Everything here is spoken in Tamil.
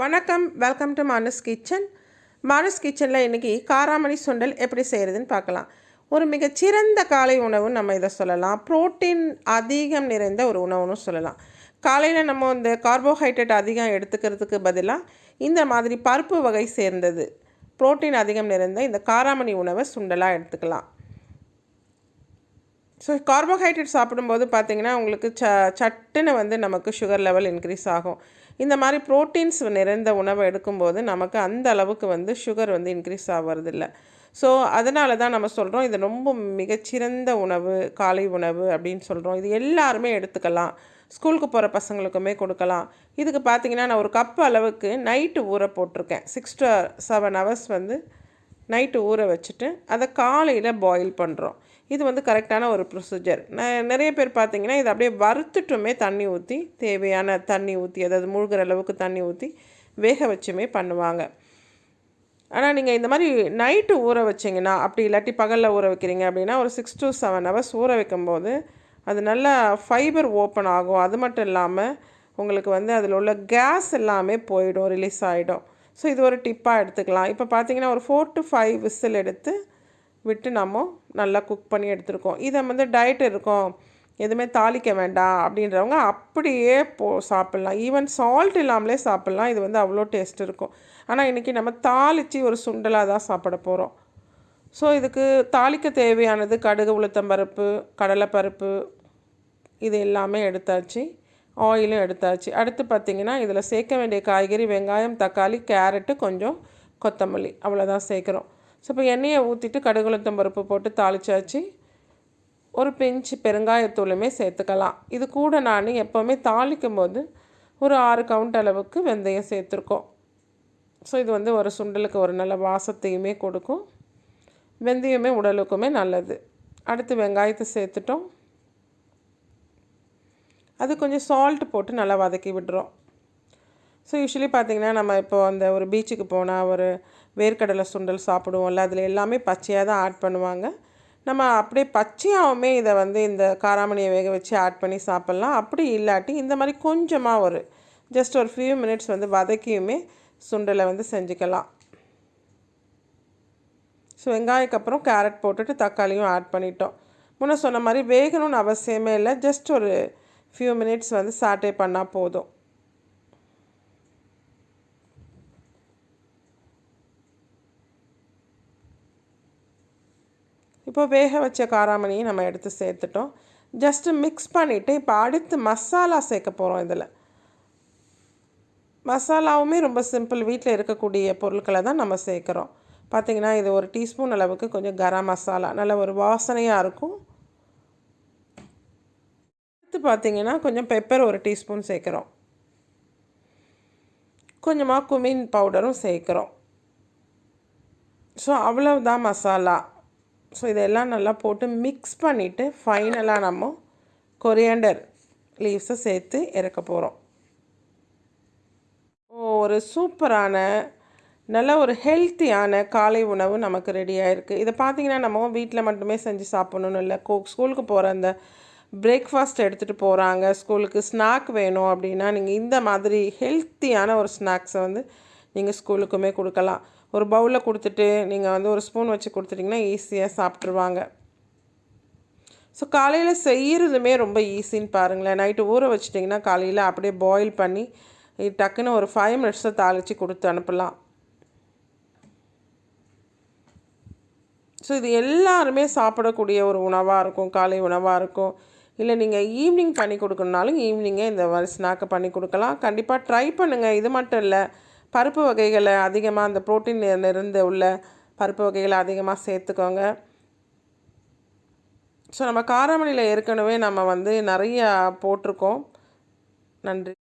வணக்கம் welcome to Manas kitchen Manas கிச்சனில் இன்றைக்கி காராமணி சுண்டல் எப்படி செய்கிறதுன்னு பார்க்கலாம். ஒரு மிகச்சிறந்த காலை உணவுன்னு நம்ம இதை சொல்லலாம். புரோட்டீன் அதிகம் நிறைந்த ஒரு உணவுன்னு சொல்லலாம். காலையில் நம்ம இந்த கார்போஹைட்ரேட் அதிகம் எடுத்துக்கிறதுக்கு பதிலாக இந்த மாதிரி பருப்பு வகை சேர்ந்தது. புரோட்டீன் அதிகம் நிறைந்த இந்த காராமணி உணவை சுண்டலாக எடுத்துக்கலாம். ஸோ கார்போஹைட்ரேட் சாப்பிடும்போது பார்த்திங்கன்னா உங்களுக்கு ச சட்டுன்னு வந்து நமக்கு சுகர் லெவல் இன்க்ரீஸ் ஆகும். இந்த மாதிரி ப்ரோட்டீன்ஸ் நிறைந்த உணவை எடுக்கும்போது நமக்கு அந்த அளவுக்கு வந்து சுகர் வந்து இன்க்ரீஸ் ஆகிறதில்ல ஸோ அதனால தான் நம்ம சொல்கிறோம் இது ரொம்ப மிகச்சிறந்த உணவு காலை உணவு அப்படின்னு சொல்கிறோம் இது எல்லாருமே எடுத்துக்கலாம். ஸ்கூலுக்கு போகிற பசங்களுக்குமே கொடுக்கலாம். இதுக்கு பார்த்திங்கன்னா நான் ஒரு கப் அளவுக்கு நைட்டு ஊற போட்டிருக்கேன். சிக்ஸ் டு செவன் ஹவர்ஸ் வந்து நைட்டு ஊற வச்சுட்டு அதை காலையில் பாயில் பண்ணுறோம் இது வந்து கரெக்டான ஒரு ப்ரொசீஜர் நிறைய பேர் பார்த்தீங்கன்னா இதை அப்படியே வறுத்துட்டுமே தண்ணி ஊற்றி தேவையான தண்ணி ஊற்றி அதாவது மூழ்கிற அளவுக்கு தண்ணி ஊற்றி வேக வச்சுமே பண்ணுவாங்க. ஆனால் நீங்கள் இந்த மாதிரி நைட்டு ஊற வச்சிங்கன்னா அப்படி இல்லாட்டி பகலில் ஊற வைக்கிறீங்க அப்படின்னா ஒரு சிக்ஸ் டு செவன் ஹவர்ஸ் ஊற வைக்கும்போது அது நல்லா ஃபைபர் ஓப்பன் ஆகும். அது மட்டும் இல்லாமல் உங்களுக்கு வந்து அதில் உள்ள கேஸ் எல்லாமே போயிடும் ரிலீஸ் ஆகிடும் ஸோ இது ஒரு டிப்பாக எடுத்துக்கலாம். இப்போ பார்த்தீங்கன்னா ஒரு ஃபோர் டு ஃபைவ் விசில் எடுத்து விட்டு நம்ம நல்லா குக் பண்ணி எடுத்துருக்கோம். இதை வந்து டயட் இருக்கும். எதுவுமே தாளிக்க வேண்டாம் அப்படின்றவங்க அப்படியே போ சாப்பிட்லாம். ஈவன் சால்ட் இல்லாமலே சாப்பிட்லாம். இது வந்து அவ்வளோ டேஸ்ட் இருக்கும். ஆனால் இன்றைக்கி நம்ம தாளித்து ஒரு சுண்டலாக தான் சாப்பிட போகிறோம் ஸோ இதுக்கு தாளிக்க தேவையானது கடுகு உளுத்தம்பருப்பு கடலைப்பருப்பு இது எல்லாமே எடுத்தாச்சு. ஆயிலும் எடுத்தாச்சு. அடுத்து பார்த்திங்கன்னா இதில் சேர்க்க வேண்டிய காய்கறி வெங்காயம் தக்காளி கேரட்டு கொஞ்சம் கொத்தமல்லி. அவ்வளோதான் சேர்க்குறோம். ஸோ இப்போ எண்ணெயை ஊற்றிட்டு கடுகுளத்தம் பருப்பு போட்டு தாளிச்சாச்சு. ஒரு பிஞ்சு பெருங்காயத்தூளுமே சேர்த்துக்கலாம். இது கூட நான் எப்போவுமே தாளிக்கும் போது ஒரு ஆறு கவுண்ட் அளவுக்கு வெந்தயம் சேர்த்துருக்கோம். ஸோ இது வந்து ஒரு சுண்டலுக்கு ஒரு நல்ல வாசத்தையுமே கொடுக்கும். வெந்தயமே உடலுக்குமே நல்லது. அடுத்து வெங்காயத்தை சேர்த்துட்டோம். அது கொஞ்சம் சால்ட் போட்டு நல்லா வதக்கி விடுறோம் ஸோ யூஸ்வலி பார்த்திங்கன்னா நம்ம இப்போ அந்த ஒரு பீச்சுக்கு போனால் ஒரு வேர்க்கடலை சுண்டல் சாப்பிடுவோம்ல அதில் எல்லாமே பச்சையாக தான் ஆட் பண்ணுவாங்க. நம்ம அப்படியே பச்சையாகவுமே இதை வந்து இந்த காராமணியை வேக வச்சு ஆட் பண்ணி சாப்பிட்லாம். அப்படி இல்லாட்டி இந்த மாதிரி கொஞ்சமாக ஒரு ஜஸ்ட் ஒரு ஃபியூ மினிட்ஸ் வந்து வதக்கியுமே சுண்டலை வந்து செஞ்சுக்கலாம். ஸோ வெங்காயக்கு அப்புறம் கேரட் போட்டுட்டு தக்காளியும் ஆட் பண்ணிட்டோம். முன்னே சொன்ன மாதிரி வேகணும்னு அவசியமே இல்லை ஜஸ்ட் ஒரு ஃபியூ மினிட்ஸ் வந்து சாட்டே பண்ணால் போதும். இப்போ வேக வச்ச காராமணியை நம்ம எடுத்து சேர்த்துட்டோம். ஜஸ்ட்டு மிக்ஸ் பண்ணிவிட்டு இப்போ அடுத்து மசாலா சேர்க்க போகிறோம் இதில். மசாலாவுமே ரொம்ப சிம்பிள் வீட்டில் இருக்கக்கூடிய பொருட்களை தான் நம்ம சேர்க்குறோம். பார்த்திங்கன்னா இது ஒரு டீஸ்பூன் அளவுக்கு கொஞ்சம் கரம் மசாலா நல்ல ஒரு வாசனையாக இருக்கும். பார்த்திங்கன்னா கொஞ்சம் பெப்பர் ஒரு டீஸ்பூன் சேர்க்குறோம். கொஞ்சமாக குமின் பவுடரும் சேர்க்குறோம். ஸோ அவ்வளவுதான் மசாலா. ஸோ இதெல்லாம் நல்லா போட்டு மிக்ஸ் பண்ணிவிட்டு ஃபைனலாக நம்ம கொரியண்டர் லீவ்ஸை சேர்த்து இறக்க போகிறோம் ஒரு சூப்பரான நல்ல ஒரு ஹெல்த்தியான காலை உணவு நமக்கு ரெடியாக இருக்குது இதை பார்த்திங்கன்னா நம்ம வீட்டில் மட்டுமே செஞ்சு சாப்பிட்ணுன்னு இல்லை. கோ ஸ்கூலுக்கு போகிற அந்த பிரேக்ஃபாஸ்ட் எடுத்துகிட்டு போகிறாங்க ஸ்கூலுக்கு ஸ்நாக் வேணும் அப்படின்னா நீங்கள் இந்த மாதிரி ஹெல்த்தியான ஒரு ஸ்நாக்ஸை வந்து நீங்கள் ஸ்கூலுக்குமே கொடுக்கலாம். ஒரு பவுலில் கொடுத்துட்டு நீங்கள் வந்து ஒரு ஸ்பூன் வச்சு கொடுத்துட்டிங்கன்னா ஈஸியாக சாப்பிட்ருவாங்க ஸோ காலையில் செய்கிறதுமே ரொம்ப ஈஸின்னு பாருங்களேன். நைட்டு ஊற வச்சிட்டிங்கன்னா காலையில் அப்படியே பாயில் பண்ணி டக்குன்னு ஒரு ஃபைவ் மினிட்ஸை தாளித்து கொடுத்து அனுப்பலாம். ஸோ இது எல்லாருமே சாப்பிடக்கூடிய ஒரு உணவாக இருக்கும். காலை உணவாக இருக்கும். இல்லை நீங்கள் ஈவினிங் பண்ணி கொடுக்கணுனாலும் ஈவினிங்கே இந்த மாதிரி ஸ்நாக்கை பண்ணி கொடுக்கலாம். கண்டிப்பாக ட்ரை பண்ணுங்கள் இது மட்டும் இல்லை பருப்பு வகைகளை அதிகமாக அந்த ப்ரோட்டீன் நிறைந்த உள்ள பருப்பு வகைகளை அதிகமாக சேர்த்துக்கோங்க. ஸோ நம்ம காரமணியில் ஏற்கனவே நம்ம வந்து நிறையா போட்டிருக்கோம். நன்றி.